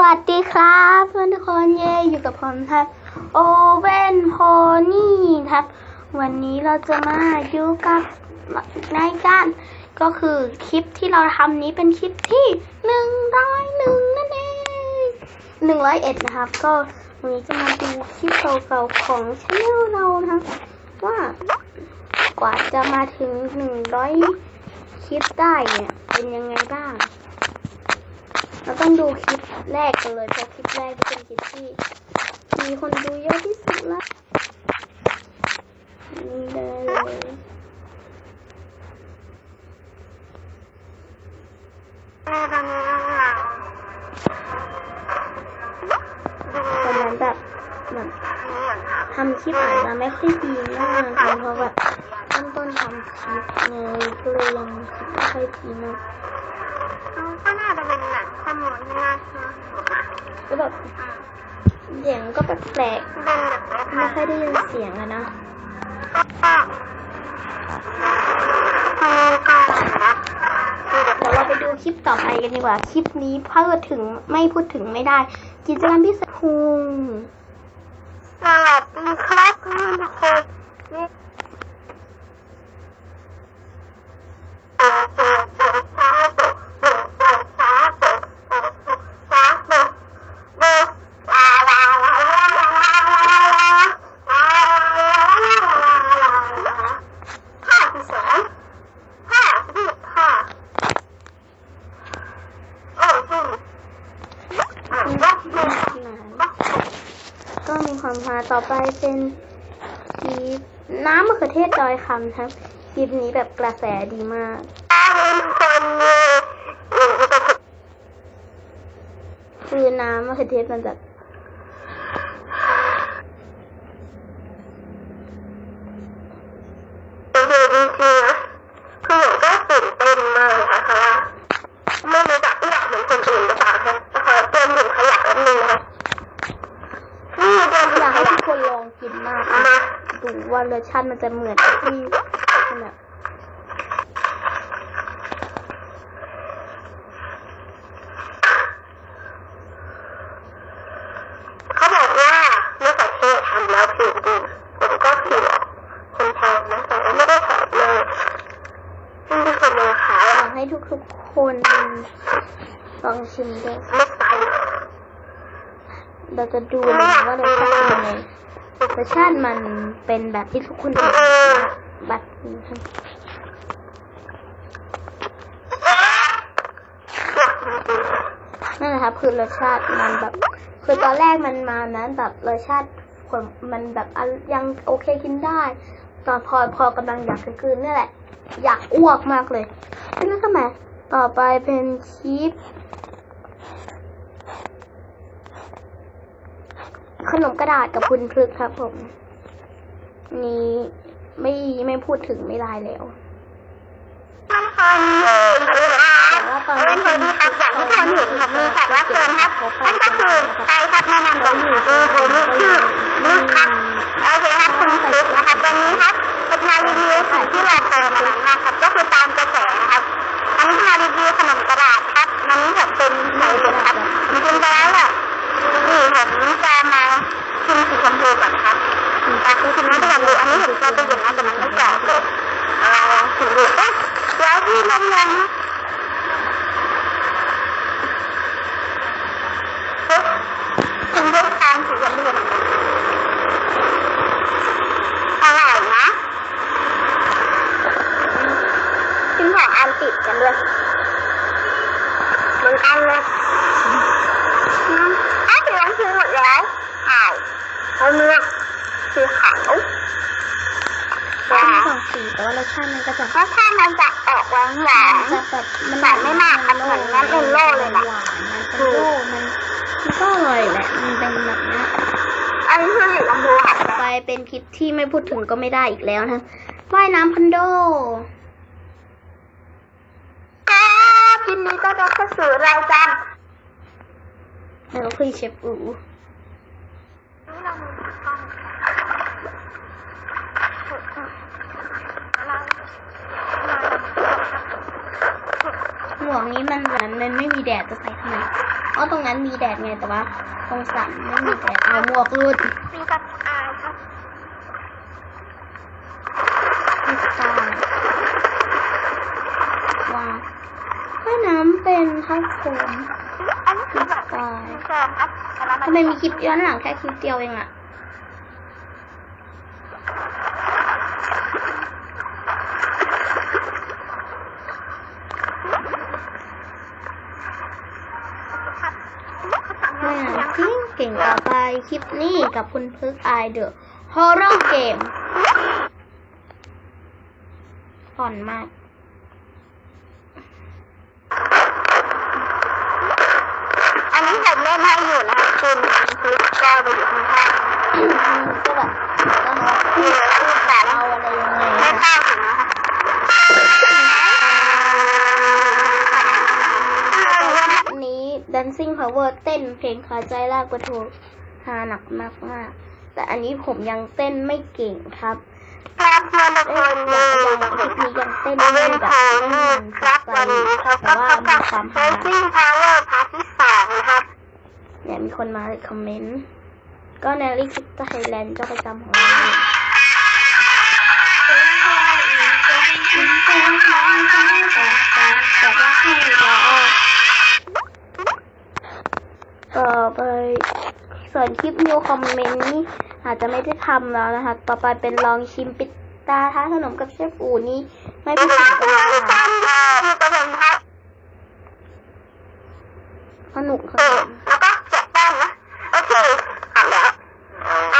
วัสดีครับเพื่อนทุกคนเย่อยู่กับผมครับ โอเวนโพนี่ครับ วันนี้เราจะมาอยู่กับรายการก็คือคลิปที่เราทำนี้เป็นคลิปที่หนึ่งร้อยหนึ่งนั่นเองหนึ่งร้อยเอ็ดนะครับ ก็วันนี้จะมาดูคลิปเก่าๆของช anel เรานะครับว่ากว่าจะมาถึงหนึ่งร้อยคลิปได้เนี่ยเป็นยังไงบ้าง เราต้องดูคลิปแรกกันเลยเพราะคลิปแรกเป็นคลิปที่ มีคนดูเยอะที่สุดละนี่เลยตอนนั้นแบบแบบทำคลิปอาจจะไม่ค่อยดีมากเลยเพราะแบบต้นต้นทำคลิปไงก็เลยยังคลิปไม่ค่อยดีมากก็น่าจะเป็น หมูลที่น่าเชื่อก็แบบเสียงก็แปลกๆไม่ค่อยได้ยินเสียงอะนะก็คือการนะแบบเดี๋ยวเราไปดูคลิปต่อไปกันดีกว่า คลิปนี้พูดถึงไม่พูดถึงไม่ได้ กิจกรรมพิเศษพุงแบบมีคลาสนี่ทุกคนนี่ห้าที่สองห้าที่ห้าโอ้โหวัดเลยำค่ะต่อไปเป็นคลิปน้ำมะเขือเทศดอยคำครับคลิปนี้แบบกระแสดีมากคือน้ำมะเขือเทศมันแบบ คือผมก็ตื่นเต้นมากนะคะไม่รู้จักไม่อยากเหมือนคนอื่นหรือเปล่าคะนะคะเตรียมถึงขยะนิดนึงนะคะนี่เตรียมถึ อง ยาก ข ให้ ยะ ทุกคนลองกินมาก มา นะดูว่ารส ชาติมันจะเหมือนกับที่ขนาดเขาบอกว่าเมื่อประเทศทำแล้วผิวดีผมก็ผิวคนแทนนะแต่ไม่ได้แถมเลยซึ่งเป็นคนเลยขายอยากให้ทุกๆคนลองชิมด้วยไม่ไปเราจะดูเลยนะว่ารสชาติเป็นยังไง รสชาติมันเป็นแบบที่ทุกคนเห็นนะบัตรนี้ครับนั่นแหละครับคือรสชาติมันแบบ คือตอนแรกมันมานะแบบรสชาติผมมันแบบอะยังโอเคกินได้ ตอนพอพอกำลังอยากจะกลืนนี่แหละ อยากอ้วกมากเลยนั่นก็หมายต่อไปเป็นคลิ ขนมกระดาษกับคุณพฤกครับผม นี้ไม่ไม่พูดถึงไม่ได้แล้วตอนนี้คนที่ครับอย่างที่คนเห็นครับมีแขกรับเชิญครับนั่นก็คือใครครับแนะนำตัวคือผมชื่อลูกครับโอเคครับคุณคริสนะครับวันนี้ครับเป็นงานรีวิวของที่เราเจอมานานมากครับก็คือตามกระแสนะครับอันนี้มารีวิวขนมกระดาษครับอันนี้แบเป็นไข่เด็กครับจริงๆแล้วอะนี่ผมจะมาชิมสีชมพูก่อนครับแต่จริงๆแล้วก็ ยังดูอันนี้เห็นตัวเป็นอย่างนั้นแต่มันไม่กรอบเลยเอ่อสีเหลืองเอ๊ะ สองสี แต่ว่ารสชาติมันก็จะรสชาติมันจะออกหวานหวานมันจะแบบมันแต่ไม่มากครับเหมือนน้ำเมลโล่เลยนะหวานมันเป็นโล่มันมันก็อร่อยแหละมันเป็นแบบเนี้ยอันนี้คือสีชมพูค่ะต่อไปเป็นคลิปที่ไม่พูดถึงก็ไม่ได้อีกแล้วนะว่ายน้ำพันโดครับยินดีต้อนรับเข้าสู่รายการแล้วก็คือเชฟอู หมวก นี้มันเหมือนมันไม่มีแดดจะใส่ทำไมเพราะตรงนั้นมีแดดไงแต่ว่าตรงสันไม่มีแดดเอาหมวกรุดมีกับอายครับไม่ตายว้าวว่ายน้ำเป็นครับผมอันนี้คือแบบตายเชิญครับแต่ละทำไมมีคลิปย้อนหลังแค่คลิปเดียวเองอะ แม่จริงเก่งต่อไปคลิปนี้กับคุณพึกไอเดอะฮอร์เรเกมผ่อนมากอันนี้ผมเล่นให้อยู่นะครับคุณคุณก็ไปอยู่ข้างๆอืมก็แบบต้องรับพูดพูดแต่เราอะไรยังไง ไม่ นะ เข้าถึงนะคะ คลิปนี้ Dancing Power เต้นเพลงขาใจลากประทูฮาหนักมากมากๆแต่อันนี้ผมยังเต้นไม่เก่งครับครับเมื่อทุกเอ้คยนย่างย่างคลิปนี้ยังเต้นไม่แบบไม่มันคสัรับใจแต่ว่ามีความเซหานซิ่งพาวเวอร์พาร์ทที่สองนะครับ เนี่ยมีคนมาคอมเมนต์ ก็แนลลี่คิปไทยแลนด์เจ้าประจำของเราเนี่ย ต่อไปส่วนคลิปนิวคอมเมนต์นี่อาจจะไม่ได้ทำแล้วนะคะ ต่อไปเป็นลองชิมปิดตาท้าขนมกับเชฟอูนี่ไม่พิถีก็ได้ค่ะสนุกเอค่ะ อแล้วก็เก็บแป้งนะ โอเคเอาแล้วเอานะค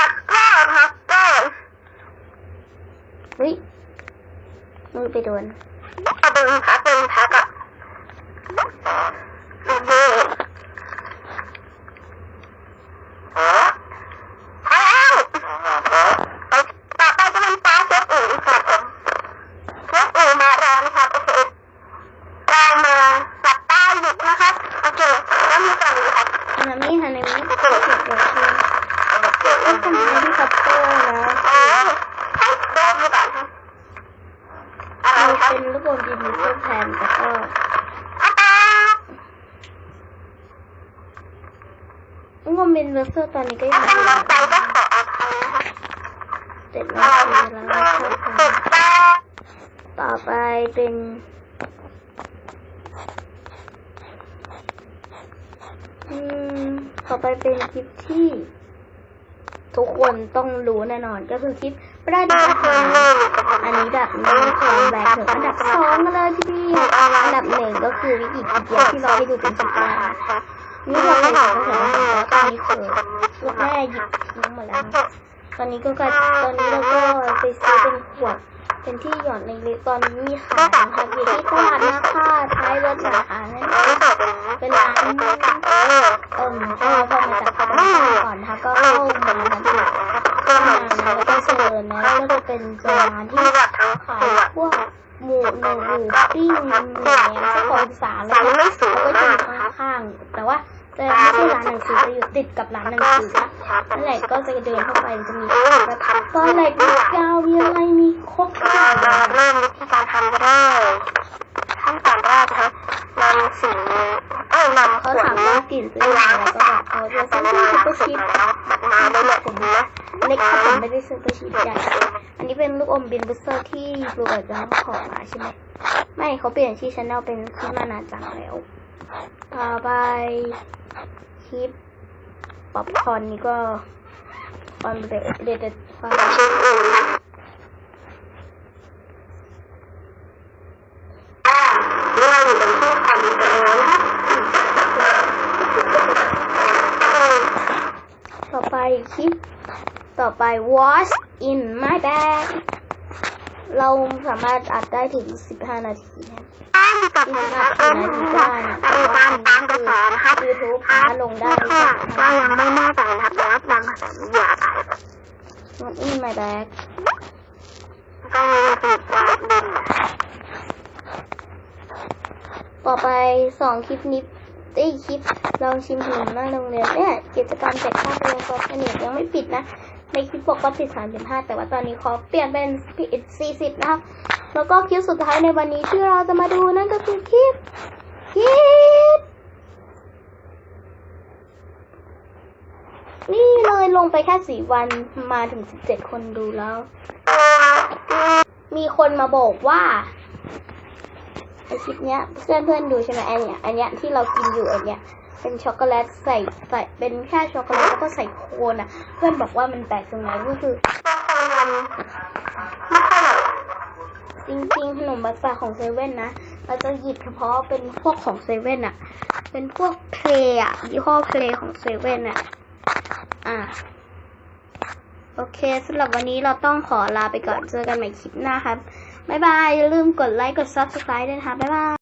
รับก็ครับก็ เฮ้ยมือ ไปโดน เอาเป็นพักเป็นพักอะโอเคเออเอาไปต่อไปจะเป็นปลาเชฟอู๋ครับผมเชฟอู๋มาแล้วนะครับโอเคเรามาสับป้าหยุดนะครับโอเคแล้วมีก่อนเลยครับ อันนั้นไม่ฮันในนี้ โอเค เก็บเดี๋ยวคือ โอเค เอ้ยทำไมที่คัพเตอร์แล้ว เออให้เดินดูก่อนครับอะไร เป็นลูกบอลดินมิเตอร์แพนแต่ก็ลูกบอลเป็นเวอร์เซอร์ตอนนี้ก็ยังไม่ลงไปก็ขออภัยนะครับเจ็ดอะนาไรทีครับแล้วอะครับอติดตาต่อไปเป็นอืมต่อไปเป็นคลิปที่ ทุกคนต้องรู้แน่นอนก็คือคลิป ไม่ได้ดูอาหารอันนี้แบบมีความแบกถึงอันดับสองกันเลยทีเดียวอันดับหนึ่งก็คือวิกิพีเดียที่เราให้ดูเป็นคลิปแรกนี่เราเคยทำก็เห็นว่าตอนนี้คือลูกแม่หยิบทิ้งหมดแล้วตอนนี้ก็กายตอนนี้เราก็ไปซื้อเป็นขวดเป็นที่หย่อดในเล็กตอนนี้มีขายนะคะอยู่ที่ตลาดนาคาท้ายรถนะคะนั่นเป็นร้านเอิ่มถ้าเราพอมาจากตลาดก่อนนะคะก็เข้ามาทันทีเข้ามานะ แล้วก็เชิญนะแล้วก็จะเป็นร้านที่ขายพวกหมูหนูหมูปิ้งหมูอย่างเงี้ยสักของสามแล้วก็แล้วก็จะอยู่ข้างๆแต่ว่าจะไม่ใช่ร้านหนังสือจะอยู่ติดกับร้านหนังสือนะนั่นแหละก็จะเดินเข้าไปจะมีแบบตอนแรกมีกาวมีอะไรมีครบทุกอย่างเลยนะเริ่มวิธีการทำก็ได้ขั้นตอนแรกนะคะนำสีเอ้ยนำขเขาวดถามนี้ว่ากลิ่นเป็นยังไงแล้วก็แบบเอาจะซื้อที่ซุปเปอร์ชีฟมาได้เลยนะ เล็กครับผมไม่ได้ซุปเปอร์ชีฟใหญ่อันนี้เป็นลูกอมบินบูสเตอร์ที่บลูเบิร์ดจะขอมาใช่ไหมไม่เขาเปลี่ยนชื่อชแนลเป็นขึ้นมานาจังแล้ว ต่อไปคลิปป๊อปคอนนี่ก็ความเด็ดเด็ดความชิ้นอื่นนะเมื่ออยู่เป็นที่ทำเองนะต่อไปคลิป ต่อไป wash in my bag เราสามารถอัดได้ถึง 15 นาทีนะตั้งกับนะครับเออมีการตามกระแสนะครับยูทูบครัหาบลงได้ก็ก็ยังไม่แน่ใจนะครับแต่ว่าดังแต่อย่าไป wash in my bag ก็ยังติดว่าดินต่อไปสองคลิปนี้ไอ้ยคลิปลองชิมขนมหน้าโรงเรียนเนี่ยกิจกรรมแจกข้าวไปโรงเรียนเน็ตยังไม่ปิดนะ ในคลิปปกติสามสิบห้าแต่ว่าตอนนี้ขอเปลี่ยนเป็นสี่สิบนะครับแล้วก็คลิปสุดท้ายในวันนี้ที่เราจะมาดูนั่นก็คือคลิป คลิป นี่เลยลงไปแค่สี่วันมาถึงสิบเจ็ดคนดูแล้ว มีคนมาบอกว่าไอคลิปเนี้ยเพื่อนเพื่อนๆดูใช่ไหมไอเนี้ยอันเนี้ยที่เรากินอยู่อันเนี้ย เป็นช็อกโกแลตใส่ใส่เป็นแค่ช็อกโกแลตแล้วก็ใส่โคนอะ เพื่อนบอกว่ามันแปลกตรงไหนก็คือจริงๆขนมบัตรของเซเว่นนะเราจะหยิบเฉพาะเป็นพวกของเซเว่นอะ เป็นพวกเพลย์อะยี่ห้อเพลย์ของเซเว่นอะอะโอเคสำหรับวันนี้เราต้องขอลาไปก่อนเจอกันใหม่คลิปหน้าครับ บ๊ายบาย อย่าลืมกดไลค์ กด subscribe ด้วยนะคะ บ๊ายบาย